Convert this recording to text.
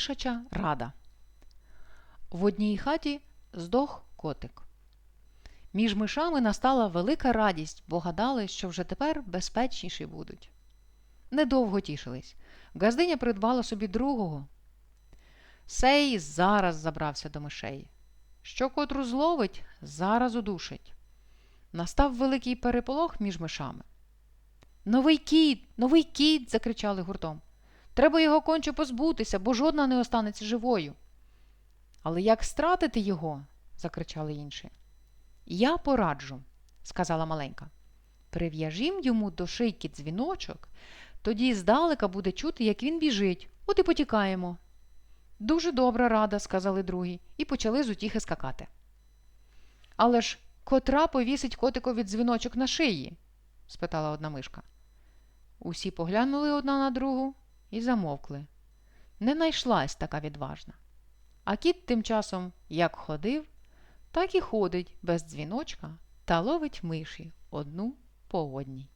Мишача рада. В одній хаті здох котик. Між мишами настала велика радість, бо гадали, що вже тепер безпечніші будуть. Недовго тішились. Газдиня придбала собі другого. Сей зараз забрався до мишей. Що котру зловить, зараз удушить. Настав великий переполох між мишами. Новий кіт, новий кіт. закричали гуртом. Треба його конче позбутися, бо жодна не останеться живою. Але як стратити його? закричали інші. Я пораджу, сказала маленька. Прив'яжім йому до шийки дзвіночок, тоді здалека буде чути, як він біжить, от і потікаємо. Дуже добра рада, сказали другі, і почали з утіхи скакати. Але ж котра повісить котикові дзвіночок на шиї? спитала одна мишка. Усі поглянули одна на другу і замовкли. Не найшлась така відважна. А кіт тим часом як ходив, так і ходить без дзвіночка та ловить миші одну по одній.